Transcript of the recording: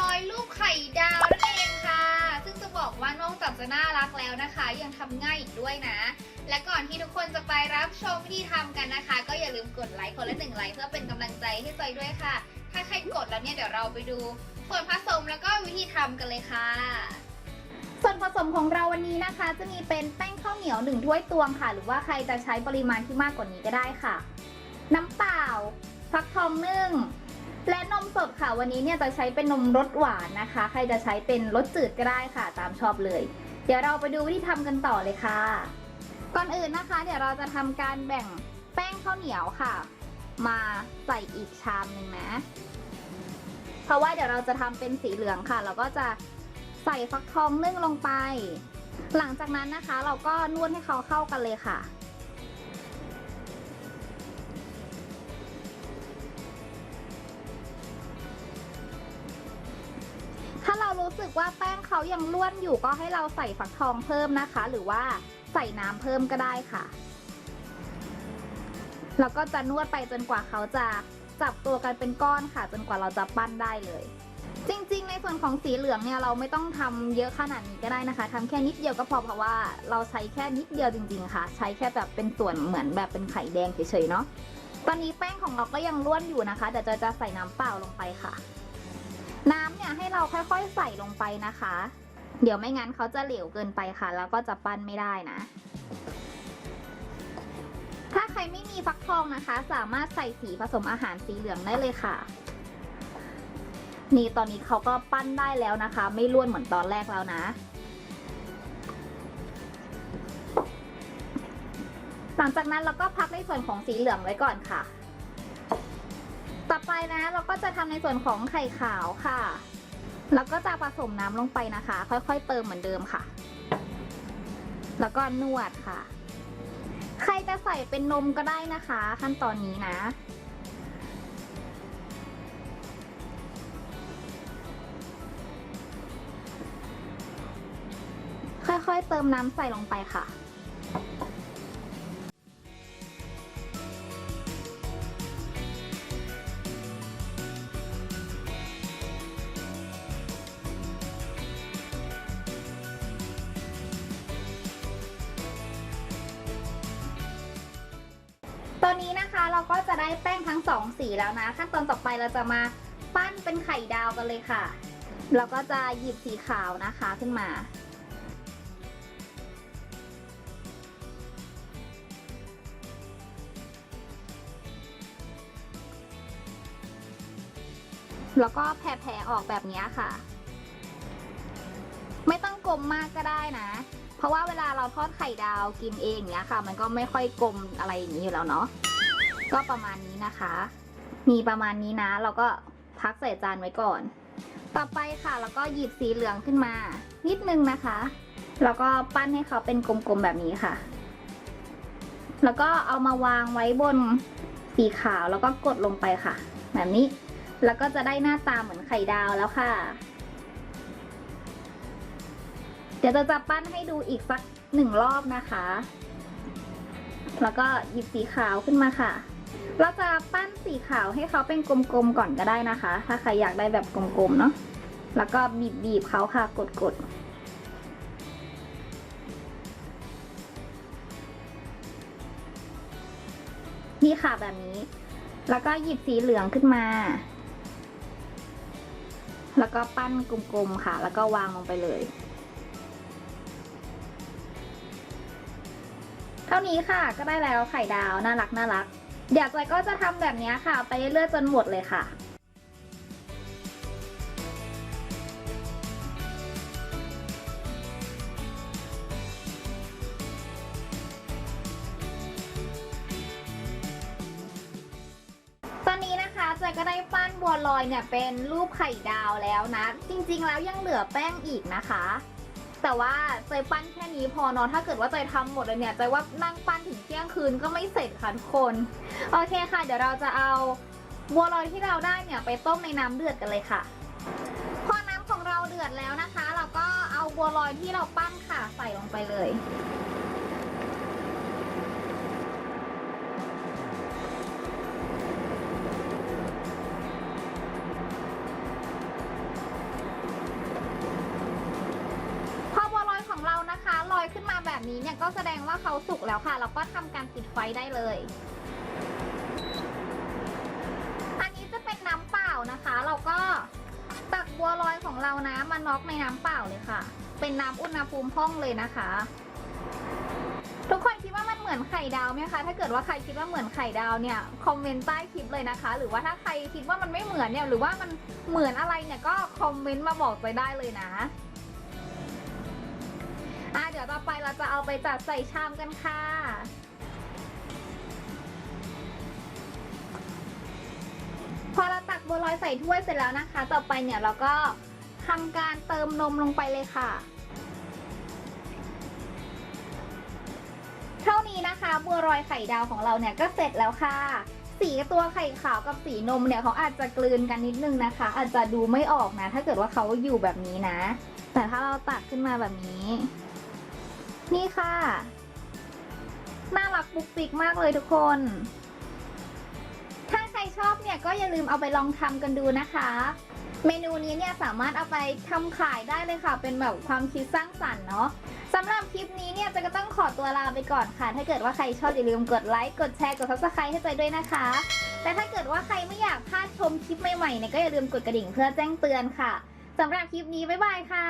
ลอยรูปไข่ดาวนั่นเองค่ะ ซึ่งจะบอกว่านอกจากจะน่ารักแล้วนะคะ ยังทำง่ายอีกด้วยนะ และก่อนที่ทุกคนจะไปรับชมวิธีทำกันนะคะ ก็อย่าลืมกดไลค์คนละหนึ่งไลค์เพื่อเป็นกำลังใจให้จอยด้วยค่ะ ถ้าใครกดแล้วเนี่ยเดี๋ยวเราไปดูส่วนผสมแล้วก็วิธีทำกันเลยค่ะส่วนผสมของเราวันนี้นะคะ จะมีเป็นแป้งข้าวเหนียวหนึ่งถ้วยตวงค่ะ หรือว่าใครจะใช้ปริมาณที่มากกว่านี้ก็ได้ค่ะ น้ำเปล่าฟักทองนึ่ง และนมสดค่ะวันนี้เนี่ยจะใช้เป็นนมรสหวานนะคะ ใครจะใช้เป็นรสจืดก็ได้ค่ะ ตามชอบเลย เดี๋ยวเราไปดูวิธีทำกันต่อเลยค่ะ ก่อนอื่นนะคะ เดี๋ยวเราจะทำการแบ่งแป้งข้าวเหนียวค่ะ มาใส่อีกชามหนึ่งนะ เพราะว่าเดี๋ยวเราจะทำเป็นสีเหลืองค่ะ เราก็จะใส่ฟักทองนึ่งลงไป หลังจากนั้นนะคะ เราก็นวดให้เขาเข้ากันเลยค่ะ รู้สึกว่าแป้งเขายังล้วนอยู่ก็ให้เราใส่ฟักทองเพิ่มนะคะ หรือว่าใส่น้ำเพิ่มก็ได้ค่ะ แล้วก็จะนวดไปจนกว่าเขาจะจับตัวกันเป็นก้อนค่ะ จนกว่าเราจะปั้นได้เลย จริง ๆ ในส่วนของสีเหลืองเนี่ยเราไม่ต้องทำเยอะขนาดนี้ก็ได้นะคะทำแค่นิดเดียวก็พอเพราะว่าเราใช้แค่นิดเดียวจริง ๆ ค่ะ ใช้แค่แบบเป็นส่วนเหมือนแบบเป็นไข่แดงเฉยๆเนาะตอนนี้แป้งของเราก็ยังล้วนอยู่นะคะเดี๋ยวจะจะใส่น้ำเปล่าลงไปค่ะ ให้เราค่อยๆใส่ลงไปนะคะ เดี๋ยวไม่งั้นเขาจะเหลวเกินไปค่ะ แล้วก็จะปั้นไม่ได้นะ ถ้าใครไม่มีฟักทองนะคะ สามารถใส่สีผสมอาหารสีเหลืองได้เลยค่ะ นี่ตอนนี้เขาก็ปั้นได้แล้วนะคะ ไม่ล้วนเหมือนตอนแรกแล้วนะ หลังจากนั้นเราก็พักในส่วนของสีเหลืองไว้ก่อนค่ะ ต่อไปนะเราก็จะทำในส่วนของไข่ขาวค่ะ แล้วก็จะผสมน้ำลงไปนะคะ ค่อยๆเติมเหมือนเดิมค่ะ แล้วก็นวดค่ะ ใครจะใส่เป็นนมก็ได้นะคะ ขั้นตอนนี้นะค่อยๆ เติมน้ำใส่ลงไปค่ะ อนนี้นะคะเราก็จะได้แป้งทั้งสองสีแล้วนะ ขั้นตอนต่อไปเราจะมาปั้นเป็นไข่ดาวกันเลยค่ะ เราก็จะหยิบสีขาวนะคะขึ้นมา แล้วก็แผ่ๆออกแบบนี้ค่ะ ไม่ต้องกลมมากก็ได้นะ เพราะว่าเวลาเราทอดไข่ดาวกินเองเนี้ยค่ะ มันก็ไม่ค่อยกลมอะไรอย่างนี้อยู่แล้วเนาะก็ประมาณนี้นะคะ มีประมาณนี้นะ เราก็พักใส่จานไว้ก่อน ต่อไปค่ะแล้วก็หยิบสีเหลืองขึ้นมา นิดนึงนะคะ แล้วก็ปั้นให้เขาเป็นกลมๆแบบนี้ค่ะ แล้วก็เอามาวางไว้บนสีขาวแล้วก็กดลงไปค่ะ แบบนี้ แล้วก็จะได้หน้าตาเหมือนไข่ดาวแล้วค่ะ เดี๋ยวจะจะปั้นให้ดูอีกสักหนึ่งรอบนะคะ แล้วก็หยิบสีขาวขึ้นมาค่ะ เราจะปั้นสีขาวให้เขาเป็นกลมๆก่อนก็ได้นะคะ ถ้าใครอยากได้แบบกลมๆเนาะ แล้วก็บีบๆเขาค่ะกดๆนี่ค่ะแบบนี้ แล้วก็หยิบสีเหลืองขึ้นมา แล้วก็ปั้นกลมๆค่ะ แล้วก็วางลงไปเลย ท่านี้ค่ะก็ได้แล้วไข่ดาวน่ารักน่ารัก เดี๋ยวจอยก็จะทำแบบนี้ค่ะ ไปเรื่อยๆจนหมดเลยค่ะตอนนี้นะคะจอยก็ได้ปั้นบัวลอยเนี่ยเป็นรูปไข่ดาวแล้วนะ จริงๆแล้วยังเหลือแป้งอีกนะคะ แต่ว่าเจยปั้นแค่นี้พอเนาะถ้าเกิดว่าเจยทำหมดเลยเนี่ยเจยว่านั่งปั้นถึงเที่ยงคืนก็ไม่เสร็จค่ะทุกคน โอเคค่ะ เดี๋ยวเราจะเอาบัวลอยที่เราได้เนี่ยไปต้มในน้ำเดือดกันเลยค่ะ พอน้ำของเราเดือดแล้วนะคะ เราก็เอาบัวลอยที่เราปั้นค่ะใส่ลงไปเลย แบบนี้เนี่ยก็แสดงว่าเขาสุกแล้วค่ะ เราก็ทำการปิดไฟได้เลย อันนี้จะเป็นน้ำเปล่านะคะ เราก็ตักบัวลอยของเรานะมาน็อกในน้ำเปล่าเลยค่ะ เป็นน้ำอุณหภูมิห้องเลยนะคะ ทุกคนคิดว่ามันเหมือนไข่ดาวไหมคะ ถ้าเกิดว่าใครคิดว่าเหมือนไข่ดาวเนี่ยคอมเมนต์ใต้คลิปเลยนะคะ หรือว่าถ้าใครคิดว่ามันไม่เหมือนเนี่ยหรือว่ามันเหมือนอะไรเนี่ยก็คอมเมนต์มาบอกไปได้เลยนะ อะเดี๋ยวต่อไปเราจะเอาไปจัดใส่ชามกันค่ะ พอเราตักบัวลอยใส่ถ้วยเสร็จแล้วนะคะ ต่อไปเนี่ยเราก็ทำการเติมนมลงไปเลยค่ะ เท่านี้นะคะบัวลอยไข่ดาวของเราเนี่ยก็เสร็จแล้วค่ะ สีตัวไข่ขาวกับสีนมเนี่ยเขาอาจจะกลืนกันนิดนึงนะคะ อาจจะดูไม่ออกนะ ถ้าเกิดว่าเขาอยู่แบบนี้นะ แต่ถ้าเราตักขึ้นมาแบบนี้ นี่ค่ะ น่ารักปุกปิกมากเลยทุกคน ถ้าใครชอบเนี่ยก็อย่าลืมเอาไปลองทำกันดูนะคะ เมนูนี้เนี่ยสามารถเอาไปทำขายได้เลยค่ะ เป็นแบบความคิดสร้างสรรค์เนาะสำหรับคลิปนี้เนี่ยจะก็ต้องขอตัวลาไปก่อนค่ะ ถ้าเกิดว่าใครชอบอย่าลืมกดไลค์ กดแชร์ กด subscribe ให้ใจด้วยนะคะ แต่ถ้าเกิดว่าใครไม่อยากพลาดชมคลิปใหม่ๆเนี่ยก็อย่าลืมกดกระดิ่งเพื่อแจ้งเตือนค่ะสำหรับคลิปนี้บ๊ายบายค่ะ